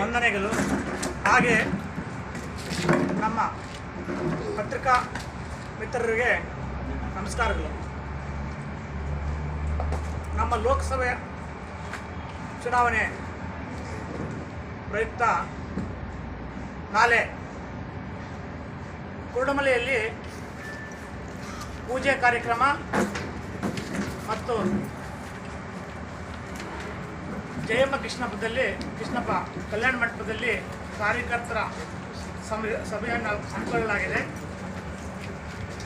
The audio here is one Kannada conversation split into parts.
ವಂದನೆಗಳು ಹಾಗೆ ನಮ್ಮ ಪತ್ರಿಕಾ ಮಿತ್ರರಿಗೆ ನಮಸ್ಕಾರಗಳು. ನಮ್ಮ ಲೋಕಸಭೆ ಚುನಾವಣೆ ಪ್ರಯುಕ್ತ ನಾಳೆ ಕುರುಡಮಲೆಯಲ್ಲಿ ಪೂಜೆ ಕಾರ್ಯಕ್ರಮ ಮತ್ತು ಜಯಮ್ಮ ಕೃಷ್ಣಪ್ಪದಲ್ಲಿ ಕೃಷ್ಣಪ್ಪ ಕಲ್ಯಾಣ ಮಂಟಪದಲ್ಲಿ ಕಾರ್ಯಕರ್ತರ ಸಭೆಯನ್ನು ಹಮ್ಮಿಕೊಳ್ಳಲಾಗಿದೆ.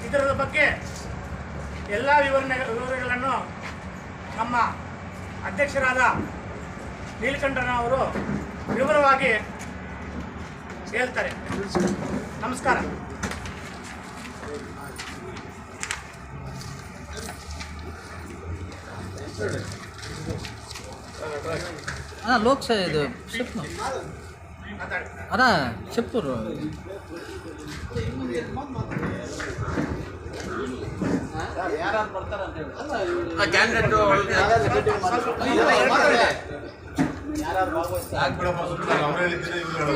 ಇದರ ಬಗ್ಗೆ ಎಲ್ಲ ವಿವರಣೆ, ವಿವರಗಳನ್ನು ನಮ್ಮ ಅಧ್ಯಕ್ಷರಾದ ನೀಲಕಂಠನವರು ವಿವರವಾಗಿ ಹೇಳ್ತಾರೆ. ನಮಸ್ಕಾರ. ಅಣ್ಣ ಲೋಕಸಭೆ ಇದು ಶಿಪ್ ಅಣ್ಣ ಶಿಫ್ಟೂರು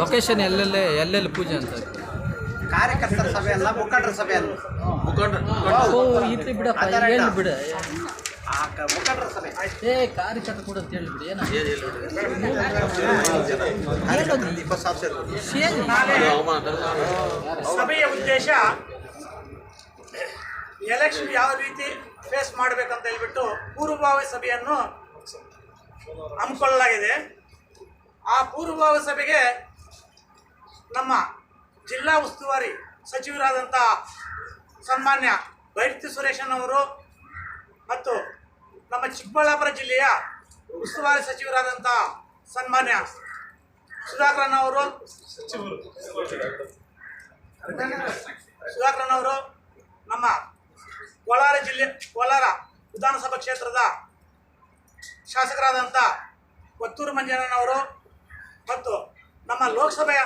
ಲೊಕೇಶನ್ ಎಲ್ಲೆಲ್ಲೇ ಎಲ್ಲೆಲ್ಲಿ ಪೂಜೆ ಅಂತ? ಕಾರ್ಯಕರ್ತರ ಸಭೆ ಅಲ್ಲ ಮುಖಂಡರ ಸಭೆ ಅಲ್ಲ. ಮುಖಂಡರು ಬಿಡ ಬಿಡ ಮುಖಂಡರ ಸಭೆ. ಏ ಕಾರ್ಯಕರ್ತ ಕೂಡ ಅಂತ ಹೇಳಿಬಿಡಿ ಏನ? ಸಭೆಯ ಉದ್ದೇಶ ಎಲೆಕ್ಷನ್ ಯಾವ ರೀತಿ ಫೇಸ್ ಮಾಡಬೇಕಂತ ಹೇಳ್ಬಿಟ್ಟು ಪೂರ್ವಭಾವಿ ಸಭೆಯನ್ನು ಹಮ್ಮಿಕೊಳ್ಳಲಾಗಿದೆ. ಆ ಪೂರ್ವಭಾವಿ ಸಭೆಗೆ ನಮ್ಮ ಜಿಲ್ಲಾ ಉಸ್ತುವಾರಿ ಸಚಿವರಾದಂಥ ಸನ್ಮಾನ್ಯ ಬೈರತಿ ಸುರೇಶನ್ ಅವರು ಮತ್ತು ನಮ್ಮ ಚಿಕ್ಕಬಳ್ಳಾಪುರ ಜಿಲ್ಲೆಯ ಉಸ್ತುವಾರಿ ಸಚಿವರಾದಂಥ ಸನ್ಮಾನ್ಯ ಸುಧಾಕರನ್ ಅವರು ಸುಧಾಕರನ್ ಅವರು ನಮ್ಮ ಕೋಲಾರ ಜಿಲ್ಲೆ, ಕೋಲಾರ ವಿಧಾನಸಭಾ ಕ್ಷೇತ್ರದ ಶಾಸಕರಾದಂಥ ಕೊತ್ತೂರು ಮಂಜಣ್ಣನವರು ಮತ್ತು ನಮ್ಮ ಲೋಕಸಭೆಯ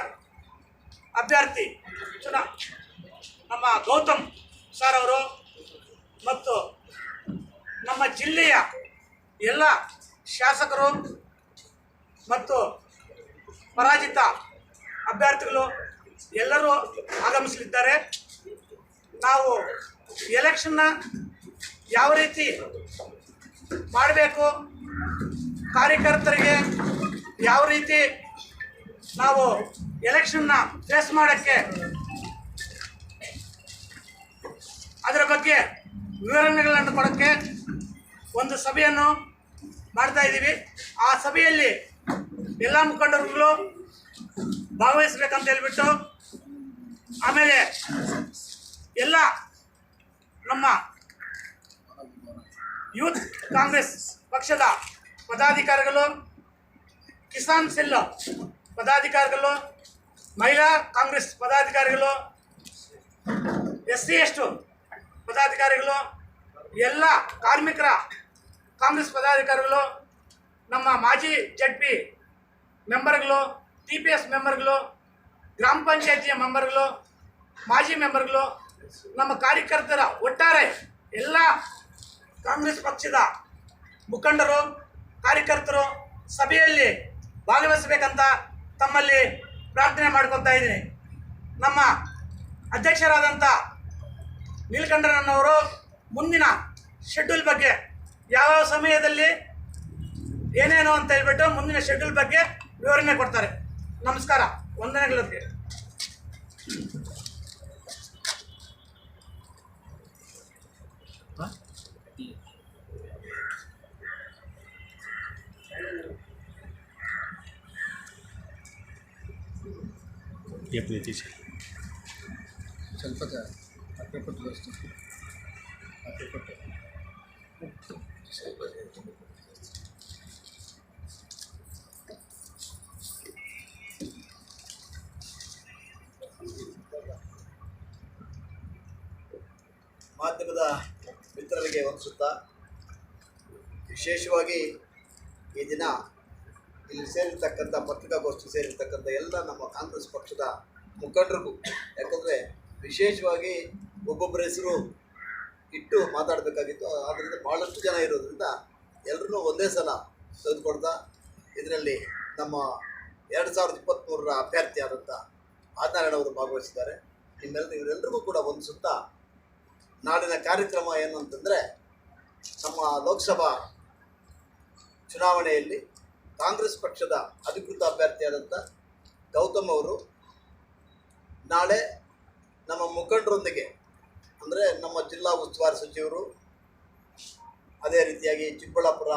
ಅಭ್ಯರ್ಥಿ ಚುನಾ, ನಮ್ಮ ಗೌತಮ್ ಸರ್ ಅವರು ಮತ್ತು ನಮ್ಮ ಜಿಲ್ಲೆಯ ಎಲ್ಲ ಶಾಸಕರು ಮತ್ತು ಪರಾಜಿತ ಅಭ್ಯರ್ಥಿಗಳು ಎಲ್ಲರೂ ಆಗಮಿಸಲಿದ್ದಾರೆ. ನಾವು ಎಲೆಕ್ಷನ್ನ ಯಾವ ರೀತಿ ಮಾಡಬೇಕು, ಕಾರ್ಯಕರ್ತರಿಗೆ ಯಾವ ರೀತಿ ನಾವು ಎಲೆಕ್ಷನ್ನ ಫೇಸ್ ಮಾಡೋಕ್ಕೆ ಅದರ ಬಗ್ಗೆ ವಿವರಣೆಗಳನ್ನು ಕೊಡೋಕ್ಕೆ ಒಂದು ಸಭೆಯನ್ನು ಮಾಡ್ತಾ ಇದ್ದೀವಿ. ಆ ಸಭೆಯಲ್ಲಿ ಎಲ್ಲ ಮುಖಂಡರುಗಳು ಭಾಗವಹಿಸ್ಬೇಕಂತ ಹೇಳ್ಬಿಟ್ಟು, ಆಮೇಲೆ ಎಲ್ಲ ನಮ್ಮ ಯೂತ್ ಕಾಂಗ್ರೆಸ್ ಪಕ್ಷದ ಪದಾಧಿಕಾರಿಗಳು, ಕಿಸಾನ್ ಸೆಲ್ ಪದಾಧಿಕಾರಿಗಳು, ಮಹಿಳಾ ಕಾಂಗ್ರೆಸ್ ಪದಾಧಿಕಾರಿಗಳು, ಎಸ್ ಸಿ ಎಷ್ಟು ಪದಾಧಿಕಾರಿಗಳು, ಎಲ್ಲ ಕಾರ್ಮಿಕರ ಕಾಂಗ್ರೆಸ್ ಪದಾಧಿಕಾರಿಗಳು, ನಮ್ಮ ಮಾಜಿ ಜಡ್ ಪಿ ಮೆಂಬರ್ಗಳು, ಟಿ ಪಿ ಎಸ್ ಮೆಂಬರ್ಗಳು, ಗ್ರಾಮ ಪಂಚಾಯತಿಯ ಮೆಂಬರ್ಗಳು, ಮಾಜಿ ಮೆಂಬರ್ಗಳು, ನಮ್ಮ ಕಾರ್ಯಕರ್ತರ ಒಟ್ಟಾರೆ ಎಲ್ಲ ಕಾಂಗ್ರೆಸ್ ಪಕ್ಷದ ಮುಖಂಡರು, ಕಾರ್ಯಕರ್ತರು ಸಭೆಯಲ್ಲಿ ಭಾಗವಹಿಸಬೇಕಂತ ತಮ್ಮಲ್ಲಿ ಪ್ರಾರ್ಥನೆ ಮಾಡ್ಕೊತಾ ಇದ್ದೀನಿ. ನಮ್ಮ ಅಧ್ಯಕ್ಷರಾದಂಥ ನೀಲಕಂಠನವರು ಮುಂದಿನ ಶೆಡ್ಯೂಲ್ ಬಗ್ಗೆ ಯಾವ ಸಮಯದಲ್ಲಿ ಏನೇನು ಅಂತ ಹೇಳ್ಬಿಟ್ಟು ಮುಂದಿನ ಶೆಡ್ಯೂಲ್ ಬಗ್ಗೆ ವಿವರಣೆ ಕೊಡ್ತಾರೆ. ನಮಸ್ಕಾರ. ವಂದನೆಗಳಿಗೆ ಸ್ವಲ್ಪ ಮಾಧ್ಯಮದ ಮಿತ್ರರಿಗೆ ವಂದಿಸುತ್ತಾ, ವಿಶೇಷವಾಗಿ ಈ ದಿನ ಇಲ್ಲಿ ಸೇರಿರ್ತಕ್ಕಂಥ ಪತ್ರಿಕಾಗೋಷ್ಠಿ ಸೇರಿರ್ತಕ್ಕಂಥ ಎಲ್ಲ ನಮ್ಮ ಕಾಂಗ್ರೆಸ್ ಪಕ್ಷದ ಮುಖಂಡರಿಗೂ. ಯಾಕಂದರೆ ವಿಶೇಷವಾಗಿ ಒಬ್ಬೊಬ್ಬರ ಹೆಸರು ಇಟ್ಟು ಮಾತಾಡಬೇಕಾಗಿತ್ತು. ಆದ್ದರಿಂದ ಭಾಳಷ್ಟು ಜನ ಇರೋದ್ರಿಂದ ಎಲ್ಲರೂ ಒಂದೇ ಸಲ ತೆಗೆದುಕೊಡ್ತಾ ಇದರಲ್ಲಿ ನಮ್ಮ ಎರಡು ಸಾವಿರದ ಇಪ್ಪತ್ತ್ಮೂರರ ಅಭ್ಯರ್ಥಿಯಾದಂಥ ಆದಿನಾರಾಯಣ ಅವರು ಭಾಗವಹಿಸಿದ್ದಾರೆ. ನಿಮ್ಮೆಲ್ಲರೂ ಇವರೆಲ್ಲರಿಗೂ ಕೂಡ ಒಂದು ಸುತ್ತ ನಾಡಿನ ಕಾರ್ಯಕ್ರಮ ಏನು ಅಂತಂದರೆ ನಮ್ಮ ಲೋಕಸಭಾ ಚುನಾವಣೆಯಲ್ಲಿ ಕಾಂಗ್ರೆಸ್ ಪಕ್ಷದ ಅಧಿಕೃತ ಅಭ್ಯರ್ಥಿಯಾದಂಥ ಗೌತಮ್ ಅವರು ನಾಳೆ ನಮ್ಮ ಮುಖಂಡರೊಂದಿಗೆ ಅಂದರೆ ನಮ್ಮ ಜಿಲ್ಲಾ ಉಸ್ತುವಾರಿ ಸಚಿವರು ಅದೇ ರೀತಿಯಾಗಿ ಚಿಕ್ಕಬಳ್ಳಾಪುರ